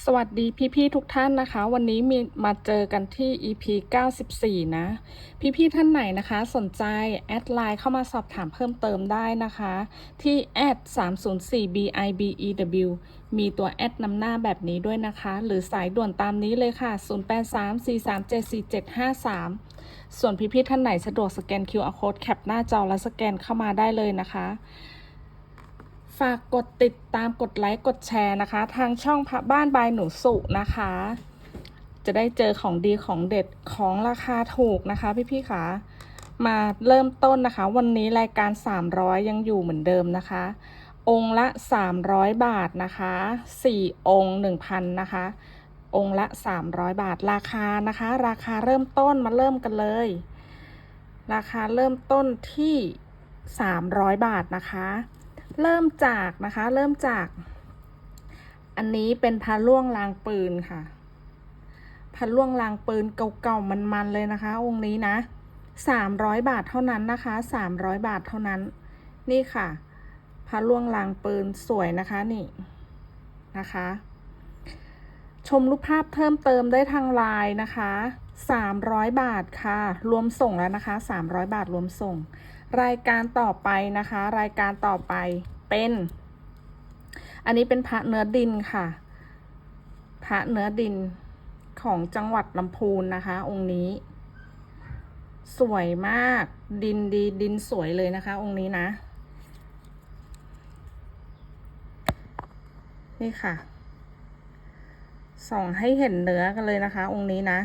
สวัสดีพี่ๆทุกท่านนะคะ วันนี้มีมาเจอกันที่ EP 94 นะ พี่ๆท่านไหนนะคะ สนใจแอดไลน์เข้ามาสอบถามเพิ่มเติมได้นะคะ ที่แอด304 bibew มีตัวแอดนำหน้าแบบนี้ด้วยนะคะ หรือสายด่วนตามนี้เลยค่ะ 0834374753 ส่วนพี่ๆท่านไหนสะดวกสแกน QR code แคปหน้าจอแล้วสแกนเข้ามาได้เลยนะคะ ฝากกดติดตามกดไลค์กดแชร์นะคะ ทางช่องพระบ้านบายหนูสุนะคะ จะได้เจอของดีของเด็ดของราคาถูกนะคะ พี่ๆค่ะมาเริ่มต้นนะคะ วันนี้รายการ 300 ยังอยู่เหมือนเดิมนะคะ องค์ละ 300 บาทนะคะ 4 องค์ 1,000 นะคะ องค์ละ 300 บาทราคานะคะ ราคาเริ่มต้นมาเริ่มกันเลย ราคาเริ่มต้นที่ 300 บาทนะคะ เริ่มจากนะคะ เริ่มจาก อันนี้เป็นพะล่วงลางปืนค่ะพะล่วงลางปืนเก่าๆมันๆเลยนะคะ องค์นี้นะสามร้อยบาทเท่านั้นนะคะสามร้อยบาทเท่านั้น นี่ค่ะพะล่วงลางปืนสวยนะคะนี่นะคะ ชมรูปภาพเพิ่มเติมได้ทางไลน์นะคะสามร้อยบาทค่ะ รวมส่งแล้วนะคะสามร้อยบาทรวมส่ง รายการต่อไปนะคะ รายการต่อไปเป็น อันนี้เป็นพระเนื้อดินค่ะ พระเนื้อดินของจังหวัดลำพูนนะคะ องค์นี้ สวยมากดินดีดินสวยเลยนะคะ องค์นี้นะ นี่ค่ะ ส่องให้เห็นเนื้อกันเลยนะคะ องค์นี้นะ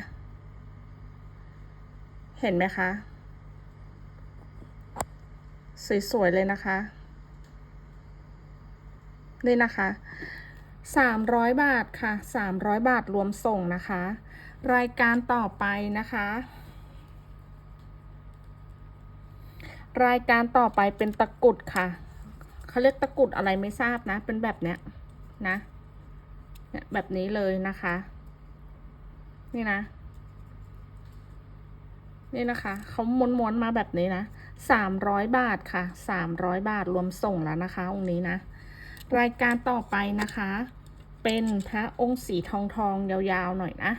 เห็นไหมคะ สวยๆเลยนะคะนี่นะคะสามร้อยบาทค่ะสามร้อยบาทรวมส่งนะคะ รายการต่อไปนะคะ รายการต่อไปเป็นตะกุดค่ะเขาเรียกตะกุดอะไรไม่ทราบนะ เป็นแบบเนี้ยนะเนี่ยแบบนี้เลยนะคะ นี่นะ นี่นะคะเขาม้วนๆมาแบบนี้นะ สามร้อยบาทค่ะสามร้อยบาทรวมส่งแล้วนะคะ องค์นี้นะ รายการต่อไปนะคะ เป็นพระองค์สีทองทองยาวๆหน่อยนะ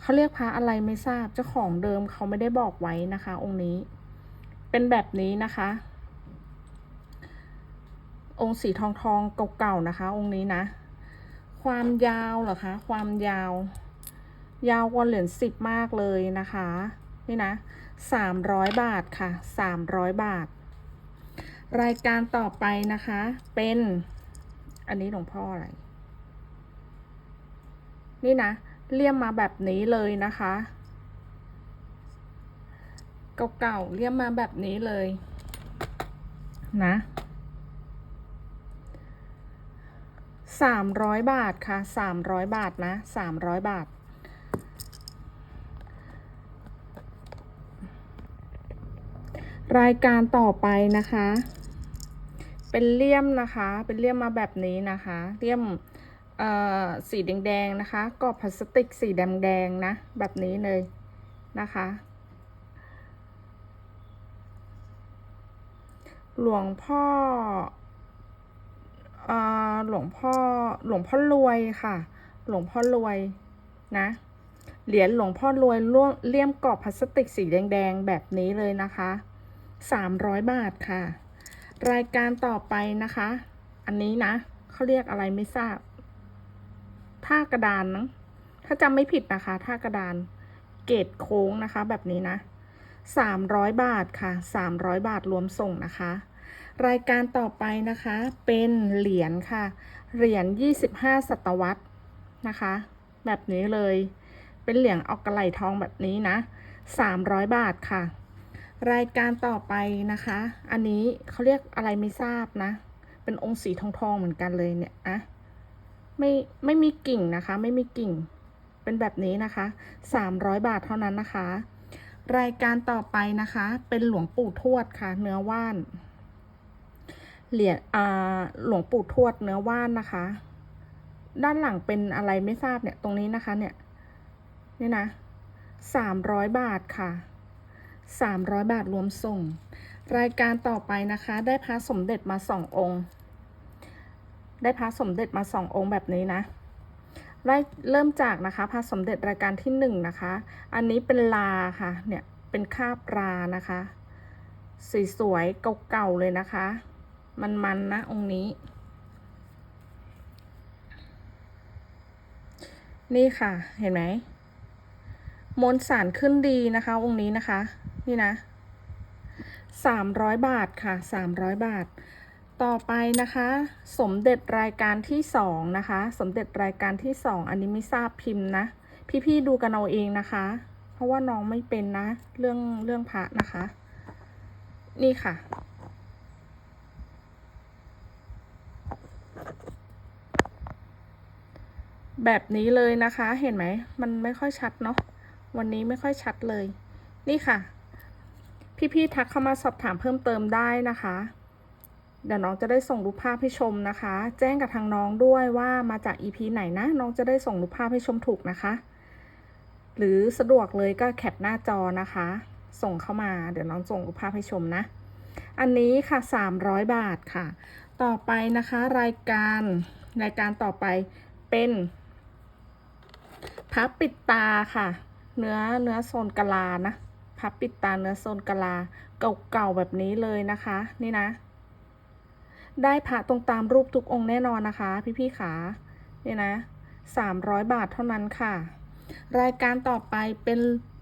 เขาเรียกพระอะไรไม่ทราบเจ้าของเดิมเขาไม่ได้บอกไว้นะคะ องค์นี้ เป็นแบบนี้นะคะ องค์สีทองทองเก่าๆนะคะ องค์นี้นะ ความยาวเหรอคะ ความยาว ยาวกว่าเหรียญสิบมากเลยนะคะ นี่นะ สามร้อยบาทค่ะสามร้อยบาท รายการต่อไปนะคะ เป็น อันนี้หลวงพ่ออะไร นี่นะ เลี่ยมมาแบบนี้เลยนะคะ เก่าๆ เลี่ยมมาแบบนี้เลย นะสามร้อยบาทค่ะสามร้อยบาทนะสามร้อยบาท รายการต่อไปนะคะ เป็นเลี่ยมนะคะ เป็นเลี่ยมมาแบบนี้นะคะ เลี่ยมสีแดงๆนะคะกรอบพลาสติกสีแดงๆนะ แบบนี้เลยนะคะ หลวงพ่ออหลวงพ่อหลวงพ่อรวยค่ะ หลวงพ่อรวยนะ เหรียญหลวงพ่อรวยร่วมเลี่ยมกรอบพลาสติกสีแดงๆแบบนี้เลยนะคะ สามร้อยบาทค่ะ รายการต่อไปนะคะ อันนี้นะเขาเรียกอะไรไม่ทราบท่ากระดานนะถ้าจำไม่ผิดนะคะท่ากระดานเกตโค้งนะคะ แบบนี้นะสามร้อยบาทค่ะสามร้อยบาทรวมส่งนะคะ รายการต่อไปนะคะเป็นเหรียญค่ะ เหรียญยี่สิบห้าศตวรรษนะคะ แบบนี้เลย เป็นเหรียญออกกระไหลทองแบบนี้นะสามร้อยบาทค่ะ รายการต่อไปนะคะ อันนี้เขาเรียกอะไรไม่ทราบนะ เป็นองค์สีทองทองๆเหมือนกันเลยเนี่ยอะไม่ไม่มีกิ่งนะคะ ไม่มีกิ่ง เป็นแบบนี้นะคะสามร้อยบาทเท่านั้นนะคะ รายการต่อไปนะคะ เป็นหลวงปู่ทวดค่ะ เนื้อว่าน เหรียญอ่าหลวงปู่ทวดเนื้อว่านนะคะ ด้านหลังเป็นอะไรไม่ทราบเนี่ย ตรงนี้นะคะ เนี่ย นี่นะสามร้อยบาทค่ะ สามร้อยบาทรวมส่ง รายการต่อไปนะคะ ได้พระสมเด็จมาสององค์ ได้พระสมเด็จมาสององค์แบบนี้นะไล่เริ่มจากนะคะพระสมเด็จรายการที่หนึ่งนะคะ อันนี้เป็นลาค่ะ เนี่ย เป็นคาบลานะคะ สีสวยเก่าๆเลยนะคะ มันๆนนะองค์นี้ นี่ค่ะ เห็นไหมมนสารขึ้นดีนะคะ องค์นี้นะคะ นี่นะสามร้อยบาทค่ะสามร้อยบาท ต่อไปนะคะ สมเด็จรายการที่สองนะคะ สมเด็จรายการที่สองอันนี้ไม่ทราบพิมพ์นะ พี่ๆดูกันเอาเองนะคะ เพราะว่าน้องไม่เป็นนะ เรื่องเรื่องพระนะคะ นี่ค่ะแบบนี้เลยนะคะ เห็นไหม มันไม่ค่อยชัดเนาะ วันนี้ไม่ค่อยชัดเลย นี่ค่ะ พี่ๆทักเข้ามาสอบถามเพิ่มเติมได้นะคะ เดี๋ยวน้องจะได้ส่งรูปภาพให้ชมนะคะ แจ้งกับทางน้องด้วยว่ามาจาก EP ไหนนะ น้องจะได้ส่งรูปภาพให้ชมถูกนะคะ หรือสะดวกเลยก็แคปหน้าจอนะคะ ส่งเข้ามา เดี๋ยวน้องส่งรูปภาพให้ชมนะ อันนี้ค่ะ 300 บาทค่ะ ต่อไปนะคะ รายการรายการต่อไปเป็นพับปิดตาค่ะ เนื้อเนื้อโซนกะลานะ พับปิดตาเนื้อโซนกะลาเก่าๆแบบนี้เลยนะคะ นี่นะ ได้พระตรงตามรูปทุกองค์แน่นอนนะคะ พี่ๆขานี่นะสามร้อยบาทเท่านั้นค่ะ รายการต่อไปเป็น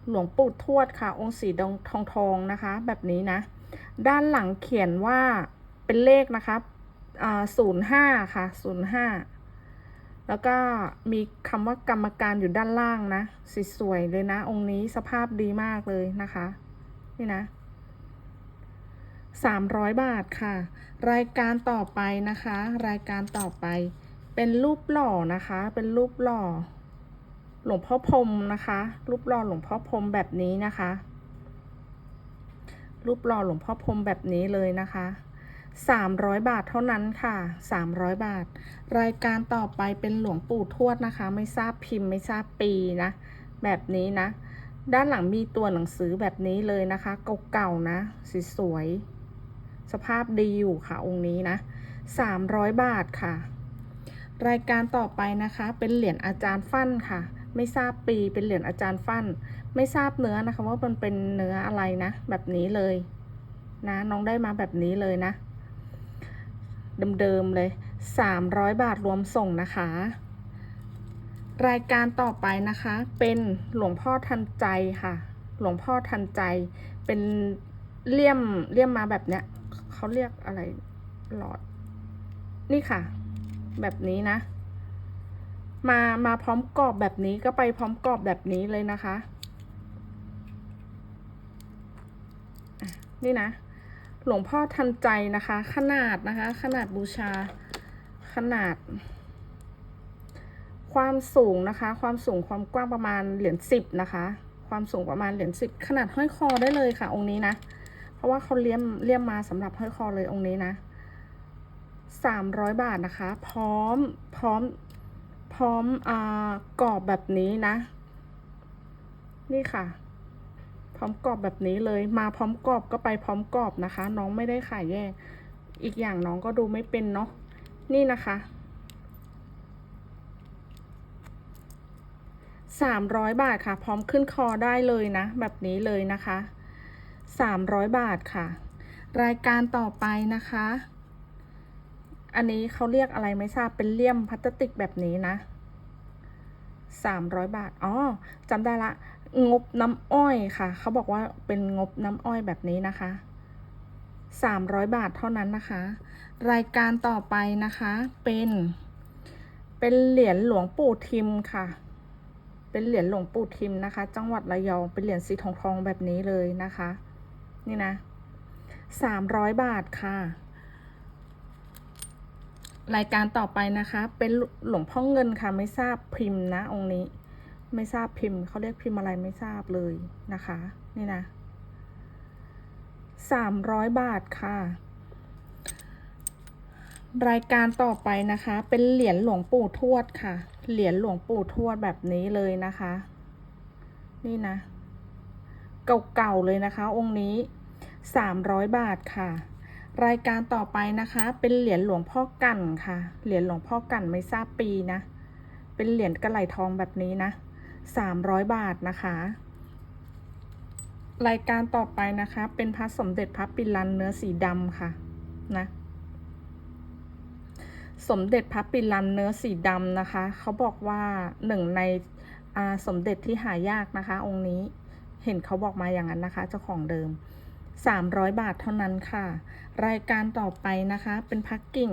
หลวงปู่ทวดค่ะ องค์สีดองทองทองนะคะ แบบนี้นะ ด้านหลังเขียนว่าเป็นเลขนะคะศูนย์ห้าค่ะศูนย์ห้า แล้วก็มีคำว่ากรรมการอยู่ด้านล่างนะสสวยๆเลยนะ องค์นี้สภาพดีมากเลยนะคะ นี่นะสามร้อยบาทค่ะ รายการต่อไปนะคะ รายการต่อไป เป็นรูปหล่อนะคะ เป็นรูปหล่อ หลวงพ่อพรมนะคะ รูปหล่อหลวงพ่อพรมแบบนี้นะคะ รูปหล่อหลวงพ่อพรมแบบนี้เลยนะคะ สามร้อยบาทเท่านั้นค่ะสามร้อยบาท รายการต่อไปเป็นหลวงปู่ทวดนะคะ ไม่ทราบพิมพ์ไม่ทราบปีนะ แบบนี้นะ ด้านหลังมีตัวหนังสือแบบนี้เลยนะคะ เก่าๆนะสวยๆสภาพดีอยู่ค่ะองค์นี้นะสามร้อยบาทค่ะ รายการต่อไปนะคะเป็นเหรียญอาจารย์ฟั่นค่ะ ไม่ทราบปีเป็นเหรียญอาจารย์ฟั่น ไม่ทราบเนื้อนะคะว่ามันเป็นเนื้ออะไรนะ แบบนี้เลยนะน้องได้มาแบบนี้เลยนะ เดิมๆเลย 300 บาทรวมส่งนะคะ รายการต่อไปนะคะ เป็นหลวงพ่อทันใจค่ะ หลวงพ่อทันใจ เป็นเลี่ยมเลี่ยมมาแบบเนี้ยเขาเรียกอะไรหลอด นี่ค่ะ แบบนี้นะ มามาพร้อมกรอบแบบนี้ก็ไปพร้อมกรอบแบบนี้เลยนะคะ นี่นะ หลวงพ่อทันใจนะคะ ขนาดนะคะ ขนาดบูชา ขนาด ความสูงนะคะ ความสูงความกว้างประมาณเหรียญสิบนะคะ ความสูงประมาณเหรียญสิบขนาดห้อยคอได้เลยค่ะ องค์นี้นะ เพราะว่าเขาเลี่ยมเลี่ยมมาสำหรับห้อยคอเลยองค์นี้นะสามร้อยบาทนะคะ พร้อมพร้อมพร้อมอ่ากรอบแบบนี้นะ นี่ค่ะ พร้อมกรอบแบบนี้เลย มาพร้อมกรอบก็ไปพร้อมกรอบนะคะ น้องไม่ได้ขายแยก อีกอย่างน้องก็ดูไม่เป็นเนาะนี่นะคะสามร้อยบาทค่ะ พร้อมขึ้นคอได้เลยนะ แบบนี้เลยนะคะสามร้อยบาทค่ะ รายการต่อไปนะคะ อันนี้เขาเรียกอะไรไม่ทราบเป็นเลี่ยมพลาสติกแบบนี้นะสามร้อยบาท อ๋อจำได้ละ งบน้ำอ้อยค่ะ เขาบอกว่าเป็นงบน้ำอ้อยแบบนี้นะคะสามร้อยบาทเท่านั้นนะคะ รายการต่อไปนะคะเป็น เป็นเหรียญหลวงปู่ทิมค่ะ เป็นเหรียญหลวงปู่ทิมนะคะ จังหวัดระยองเป็นเหรียญสีทองทองแบบนี้เลยนะคะ นี่นะสามร้อยบาทค่ะ รายการต่อไปนะคะ เป็นหลวงพ่อเงินค่ะไม่ทราบพิมพ์นะองค์นี้ ไม่ทราบพิมพ์เขาเรียกพิมพ์อะไรไม่ทราบเลยนะคะ นี่นะสามร้อยบาทค่ะ รายการต่อไปนะคะ เป็นเหรียญหลวงปู่ทวดค่ะ เหรียญหลวงปู่ทวดแบบนี้เลยนะคะ นี่นะ เก่าๆเลยนะคะ องค์นี้สามร้อยบาทค่ะ รายการต่อไปนะคะ เป็นเหรียญหลวงพ่อกันค่ะ เหรียญหลวงพ่อกันไม่ทราบปีนะ เป็นเหรียญกระไหลทองแบบนี้นะ 300 บาทนะคะ รายการต่อไปนะคะ เป็นพระสมเด็จพระปิลันเนื้อสีดำค่ะนะสมเด็จพระปิลันเนื้อสีดำนะคะ เขาบอกว่าหนึ่งในสมเด็จที่หายากนะคะ องค์นี้เห็นเขาบอกมาอย่างนั้นนะคะ เจ้าของเดิม 300 บาทเท่านั้นค่ะ รายการต่อไปนะคะ เป็นพักกิ่ง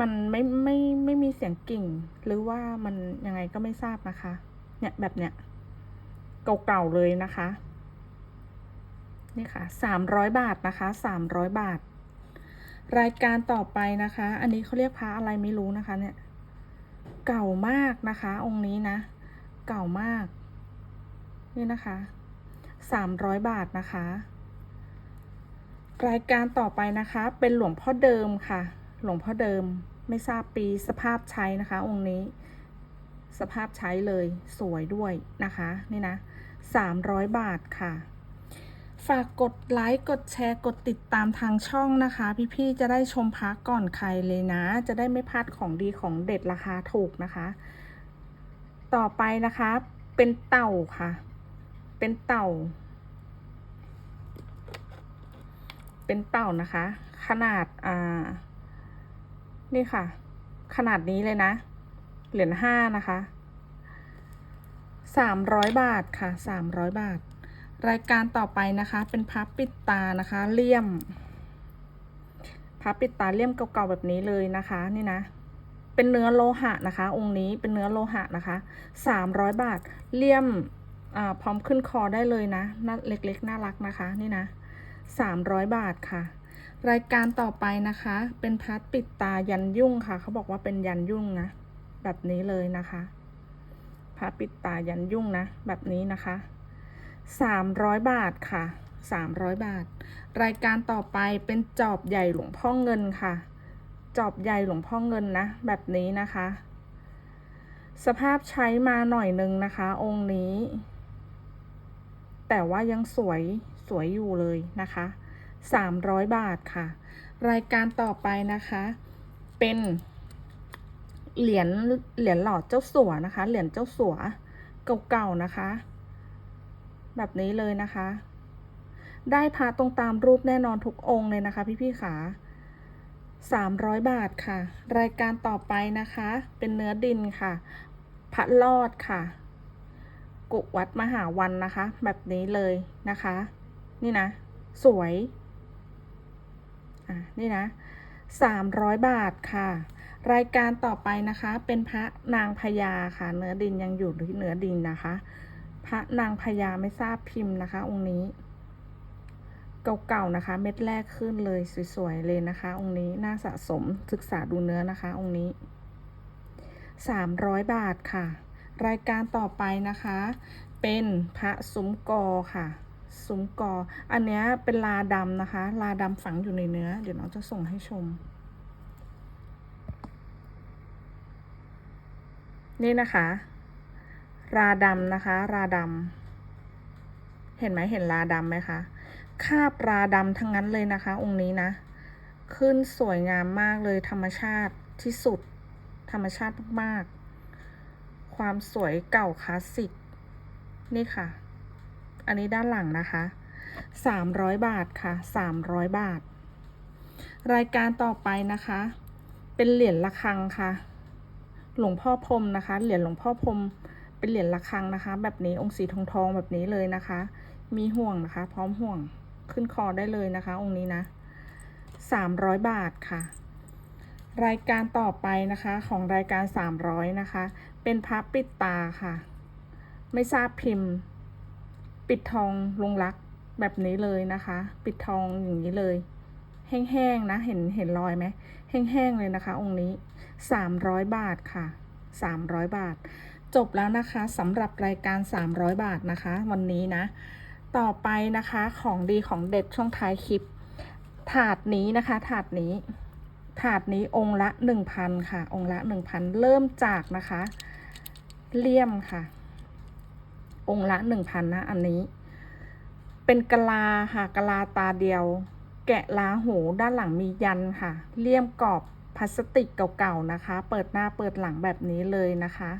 มันไม่ไม่ไม่มีเสียงกิ่ง หรือว่ามันยังไงก็ไม่ทราบนะคะ เนี่ยแบบเนี้ยเก่าๆเลยนะคะ นี่ค่ะ300บาทนะคะ300บาท รายการต่อไปนะคะ อันนี้เขาเรียกพระอะไรไม่รู้นะคะ เนี่ย เก่ามากนะคะ องค์นี้นะ เก่ามาก นี่นะคะ300บาทนะคะ รายการต่อไปนะคะ เป็นหลวงพ่อเดิมค่ะ หลวงพ่อเดิมไม่ทราบปีสภาพใช้นะคะ องค์นี้ สภาพใช้เลยสวยด้วยนะคะนี่นะ300 บาทค่ะ ฝากกดไลค์กดแชร์กดติดตามทางช่องนะคะ พี่ๆจะได้ชมพักก่อนใครเลยนะ จะได้ไม่พลาดของดีของเด็ดราคาถูกนะคะ ต่อไปนะคะเป็นเต่าค่ะ เป็นเต่า เป็นเต่านะคะ ขนาดอ่า นี่ค่ะ ขนาดนี้เลยนะ เหรียญห้านะคะสามร้อยบาทค่ะสามร้อยบาท รายการต่อไปนะคะ เป็นพับปิดตานะคะเลี่ยมพับปิดตาเลี่ยมเก่าๆแบบนี้เลยนะคะ นี่นะ เป็นเนื้อโลหะนะคะ องค์นี้เป็นเนื้อโลหะนะคะสามร้อยบาทเลี่ยมพร้อมขึ้นคอได้เลยนะน่าเล็กๆ น่ารักนะคะ นี่นะสามร้อยบาทค่ะ รายการต่อไปนะคะ เป็นพัดปิดตายันยุ่งค่ะ เขาบอกว่าเป็นยันยุ่งนะ แบบนี้เลยนะคะพัดปิดตายันยุ่งนะ แบบนี้นะคะสามร้อยบาทค่ะสามร้อยบาท รายการต่อไปเป็นจอบใหญ่หลวงพ่อเงินค่ะ จอบใหญ่หลวงพ่อเงินนะ แบบนี้นะคะ สภาพใช้มาหน่อยนึงนะคะ องค์นี้ แต่ว่ายังสวยสวยอยู่เลยนะคะ 300 บาทค่ะ รายการต่อไปนะคะ เป็นเหรียญเหรียญหลอดเจ้าสัวนะคะ เหรียญเจ้าสัวเก่าๆนะคะ แบบนี้เลยนะคะ ได้พระตรงตามรูปแน่นอนทุกองค์เลยนะคะ พี่ๆขา300 บาทค่ะ รายการต่อไปนะคะ เป็นเนื้อดินค่ะ พระลอดค่ะ กุวัดมหาวันนะคะ แบบนี้เลยนะคะ นี่นะ สวย อะนี่นะ300 บาทค่ะ รายการต่อไปนะคะ เป็นพระนางพญาค่ะ เนื้อดินยังอยู่ที่เนื้อดินนะคะ พระนางพญาไม่ทราบพิมพ์นะคะ องค์นี้ เก่าๆนะคะ เม็ดแรกขึ้นเลยสวยๆเลยนะคะ องค์นี้น่าสะสมศึกษาดูเนื้อนะคะ องค์นี้ 300 บาทค่ะ รายการต่อไปนะคะ เป็นพระซุ้มกอค่ะ ซุ้มกอ อันนี้เป็นลาดำนะคะ ลาดำฝังอยู่ในเนื้อ เดี๋ยวน้องจะส่งให้ชม นี่นะคะ ราดำนะคะ ราดำเห็นไหมเห็นราดำไหมคะ คาบราดำทั้งนั้นเลยนะคะ องค์นี้นะ ขึ้นสวยงามมากเลยธรรมชาติที่สุด ธรรมชาติมากๆความสวยเก่าคลาสสิก นี่ค่ะ อันนี้ด้านหลังนะคะ 300 บาทค่ะ 300 บาท รายการต่อไปนะคะ เป็นเหรียญระฆังค่ะ หลวงพ่อพรมนะคะ เหรียญหลวงพ่อพรมเป็นเหรียญระฆังนะคะ แบบนี้องค์สีทองทองแบบนี้เลยนะคะ มีห่วงนะคะ พร้อมห่วงขึ้นคอได้เลยนะคะ องค์นี้นะ 300 บาทค่ะ รายการต่อไปนะคะ ของรายการ 300 นะคะ เป็นพระปิดตาค่ะ ไม่ทราบพิมพ์ ปิดทองลงรักแบบนี้เลยนะคะ ปิดทองอย่างนี้เลย แห้งๆนะ เห็นเห็นรอยไหมแห้งๆเลยนะคะ องค์นี้300บาทค่ะ300บาท จบแล้วนะคะสำหรับรายการ300บาทนะคะ วันนี้นะ ต่อไปนะคะของดีของเด็ดช่วงท้ายคลิป ถาดนี้นะคะ ถาดนี้ ถาดนี้องค์ละ1,000ค่ะ องค์ละ1,000เริ่มจากนะคะ เลี่ยมค่ะ องค์ละ1,000นะอันนี้ เป็นกะลาค่ะกะลาตาเดียว แกะลาหูด้านหลังมียันค่ะ เลี่ยมกรอบพลาสติกเก่าๆนะคะ เปิดหน้าเปิดหลังแบบนี้เลยนะคะ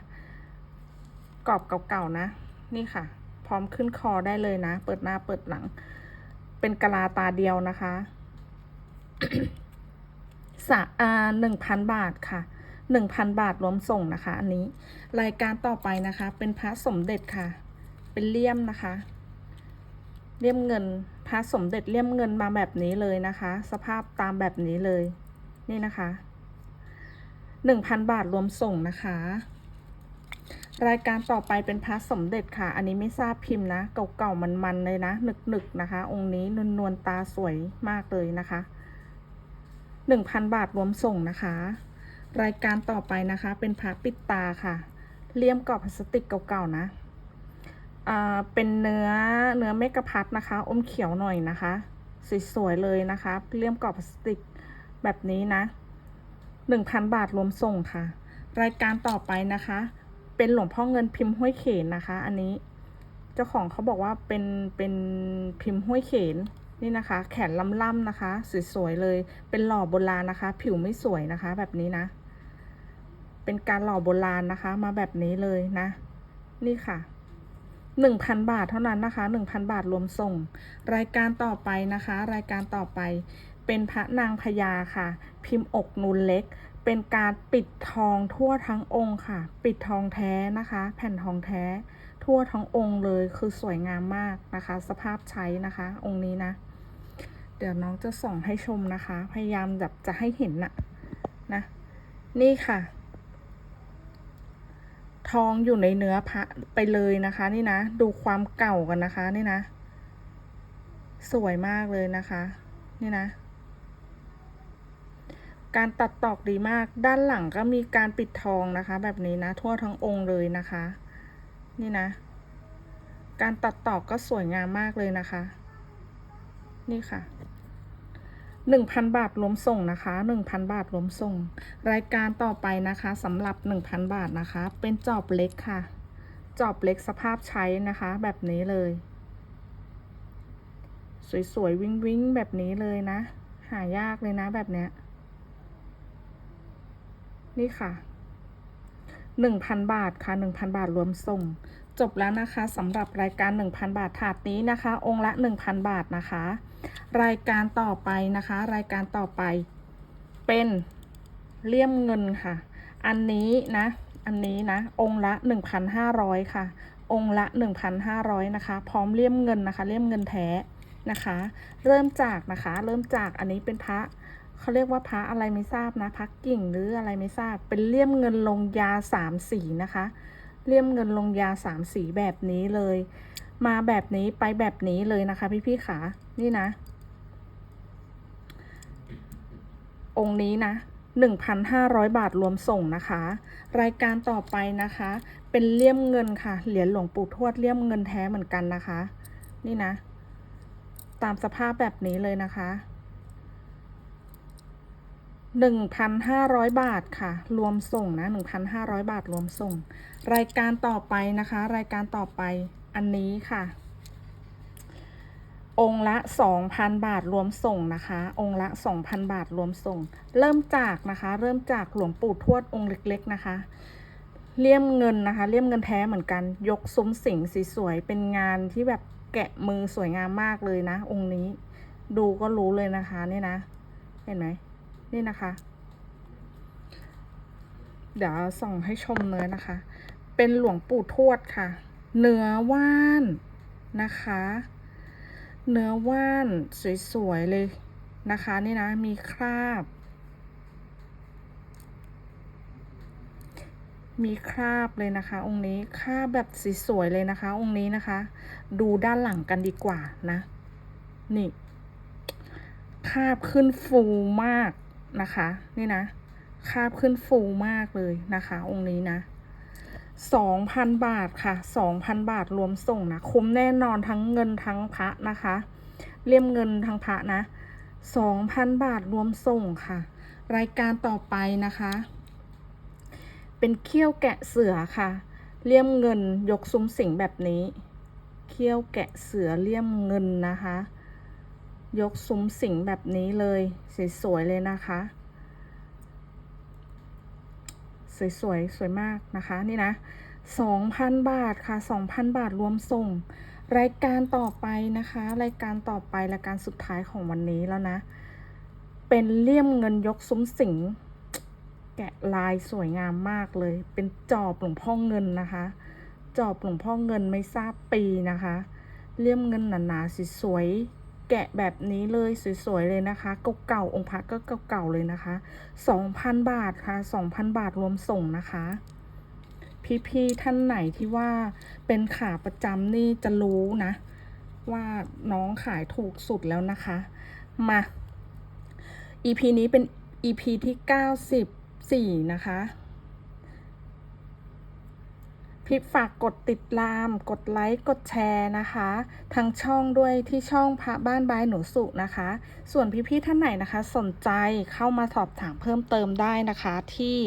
กรอบเก่าๆนะ นี่ค่ะ พร้อมขึ้นคอได้เลยนะ เปิดหน้าเปิดหลัง เป็นกะลาตาเดียวนะคะสะอาหนึ่งพันบาทค่ะหนึ่งพันบาทรวมส่งนะคะ อันนี้รายการต่อไปนะคะ เป็นพระสมเด็จค่ะ เป็นเลี่ยมนะคะ เลี่ยมเงินพระสมเด็จเลี่ยมเงินมาแบบนี้เลยนะคะ สภาพตามแบบนี้เลย นี่นะคะหนึ่งพันบาทรวมส่งนะคะ รายการต่อไปเป็นพระสมเด็จค่ะ อันนี้ไม่ทราบพิมพ์นะ เก่าๆมันๆเลยนะหนึกๆนะคะ องค์นี้นวลๆตาสวยมากเลยนะคะหนึ่งพันบาทรวมส่งนะคะ รายการต่อไปนะคะ เป็นพระปิดตาค่ะ เลี่ยมกรอบพลาสติกเก่าๆนะ อ่าเป็นเนื้อเนื้อเมกะพัดนะคะ อมเขียวหน่อยนะคะ สวยๆเลยนะคะเลี่ยมกรอบพลาสติกแบบนี้นะหนึ่งพันบาทรวมส่งค่ะ รายการต่อไปนะคะ เป็นหลวงพ่อเงินพิมพ์ห้วยเขนนะคะ อันนี้เจ้าของเขาบอกว่าเป็นเป็นพิมพ์ห้วยเขนนี่นะคะ แขนล่ำๆนะคะ สวยๆเลย เป็นหล่อโบราณนะคะ ผิวไม่สวยนะคะ แบบนี้นะ เป็นการหล่อโบราณนะคะ มาแบบนี้เลยนะ นี่ค่ะ หนึ่งพันบาทเท่านั้นนะคะหนึ่งพันบาทรวมส่ง รายการต่อไปนะคะ รายการต่อไป เป็นพระนางพญาค่ะ พิมพ์อกนูนเล็ก เป็นการปิดทองทั่วทั้งองค์ค่ะ ปิดทองแท้นะคะ แผ่นทองแท้ ทั่วทั้งองค์เลยคือสวยงามมากนะคะ สภาพใช้นะคะ องค์นี้นะ เดี๋ยวน้องจะส่องให้ชมนะคะ พยายามแบบจะให้เห็นนะนะ นี่ค่ะ ทองอยู่ในเนื้อพระไปเลยนะคะ นี่นะ ดูความเก่ากันนะคะ นี่นะ สวยมากเลยนะคะ นี่นะ การตัดตอกดีมาก ด้านหลังก็มีการปิดทองนะคะ แบบนี้นะ ทั่วทั้งองค์เลยนะคะ นี่นะ การตัดตอกก็สวยงามมากเลยนะคะ นี่ค่ะ หนึ่งพันบาทรวมส่งนะคะหนึ่งพันบาทรวมส่ง รายการต่อไปนะคะสำหรับหนึ่งพันบาทนะคะ เป็นจอบเล็กค่ะ จอบเล็กสภาพใช้นะคะ แบบนี้เลย สวยๆ วิ้งวิ้งๆแบบนี้เลยนะ หายากเลยนะแบบเนี้ยนี่ค่ะ หนึ่งพันบาทค่ะหนึ่งพันบาทรวมส่ง จบแล้วนะคะสำหรับรายการ 1,000 บาทถาดนี้นะคะ องค์ละ 1,000 บาทนะคะ รายการต่อไปนะคะ รายการต่อไป เป็นเลี่ยมเงินค่ะ อันนี้นะ อันนี้นะ องค์ละ 1,500 ค่ะ องค์ละ 1,500 นะคะ พร้อมเลี่ยมเงินนะคะ เลี่ยมเงินแท้นะคะ เริ่มจากนะคะ เริ่มจากอันนี้เป็นพระ เขาเรียกว่าพระอะไรไม่ทราบนะพระกิ่งหรืออะไรไม่ทราบ เป็นเลี่ยมเงินลงยาสามสีนะคะ เลี่ยมเงินลงยาสามสีแบบนี้เลย มาแบบนี้ไปแบบนี้เลยนะคะพี่พี่ๆขานี่นะ องค์นี้นะ1,500 บาทรวมส่งนะคะ รายการต่อไปนะคะ เป็นเลี่ยมเงินค่ะ เหรียญหลวงปู่ทวดเลี่ยมเงินแท้เหมือนกันนะคะ นี่นะ ตามสภาพแบบนี้เลยนะคะ 1,500 บาทค่ะ รวมส่งนะ 1,500 บาทรวมส่ง รายการต่อไปนะคะ รายการต่อไปอันนี้ค่ะ องละ 2,000 บาทรวมส่งนะคะ องละ 2,000 บาทรวมส่ง เริ่มจากนะคะ เริ่มจากหลวงปู่ทวดองค์เล็ก ๆ นะคะ เลี่ยมเงินนะคะ เลี่ยมเงินแท้เหมือนกัน ยกซุ้มสิงสีสวยเป็นงานที่แบบแกะมือสวยงามมากเลยนะ องค์นี้ ดูก็รู้เลยนะคะนี่นะ เห็นไหม นี่นะคะ เดี๋ยวส่องให้ชมเนื้อนะคะ เป็นหลวงปู่ทวดค่ะ เนื้อว่านนะคะ เนื้อว่านสวยๆเลยนะคะ นี่นะมีคราบ มีคราบเลยนะคะ องค์นี้คราบแบบสีสวยเลยนะคะ องค์นี้นะคะ ดูด้านหลังกันดีกว่านะ นี่คราบขึ้นฟูมาก นะคะ นี่นะ คาบขึ้นฟูมากเลยนะคะ องค์นี้นะสองพันบาทค่ะสองพันบาทรวมส่งนะ คุ้มแน่นอนทั้งเงินทั้งพระนะคะ เลี่ยมเงินทั้งพระนะสองพันบาทรวมส่งค่ะ รายการต่อไปนะคะ เป็นเขี้ยวแกะเสือค่ะ เลี่ยมเงินยกซุ้มสิงแบบนี้ เขี้ยวแกะเสือเลี่ยมเงินนะคะ ยกซุ้มสิงแบบนี้เลย สวยๆเลยนะคะ สวยๆสวยมากนะคะนี่นะ 2,000 บาทค่ะ 2,000 บาทรวมส่ง รายการต่อไปนะคะ รายการต่อไปรายการสุดท้ายของวันนี้แล้วนะ เป็นเลี่ยมเงินยกซุ้มสิงแกะลายสวยงามมากเลย เป็นจอบหลวงพ่อเงินนะคะ จอบหลวงพ่อเงินไม่ทราบปีนะคะ เลี่ยมเงินหนาๆสวย กะแบบนี้เลยสวยๆเลยนะคะ เก่าๆองค์พระก็เก่าๆเลยนะคะ 2,000 บาทค่ะ 2,000 บาทรวมส่งนะคะ พี่ๆท่านไหนที่ว่าเป็นขาประจำนี่จะรู้นะ ว่าน้องขายถูกสุดแล้วนะคะ มา EP นี้เป็น EP ที่ 94 นะคะ พี่ฝากกดติดตาม กดไลค์ กดแชร์นะคะ ทางช่องด้วยที่ช่องพระบ้านบายหนูสุนะคะ ส่วนพี่ๆท่านไหนนะคะ สนใจเข้ามาสอบถามเพิ่มเติมได้นะคะที่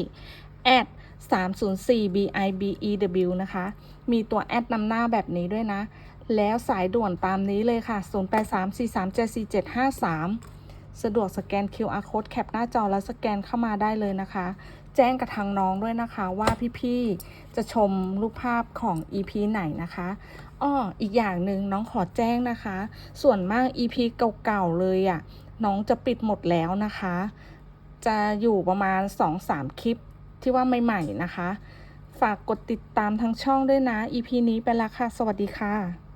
แอด304 bibew นะคะ มีตัวแอดนำหน้าแบบนี้ด้วยนะ แล้วสายด่วนตามนี้เลยค่ะ 0834374753 สะดวกสแกน QR code แคปหน้าจอแล้วสแกนเข้ามาได้เลยนะคะ แจ้งกับทางน้องด้วยนะคะ ว่าพี่ๆจะชมรูปภาพของ EP ไหนนะคะอ้ออีกอย่างหนึ่งน้องขอแจ้งนะคะ ส่วนมาก EP เก่าๆเลยอะ่ะน้องจะปิดหมดแล้วนะคะ จะอยู่ประมาณ 2-3 คลิปที่ว่าใหม่ๆนะคะ ฝากกดติดตามทางช่องด้วยนะ EP นี้ไปละค่ะ สวัสดีค่ะ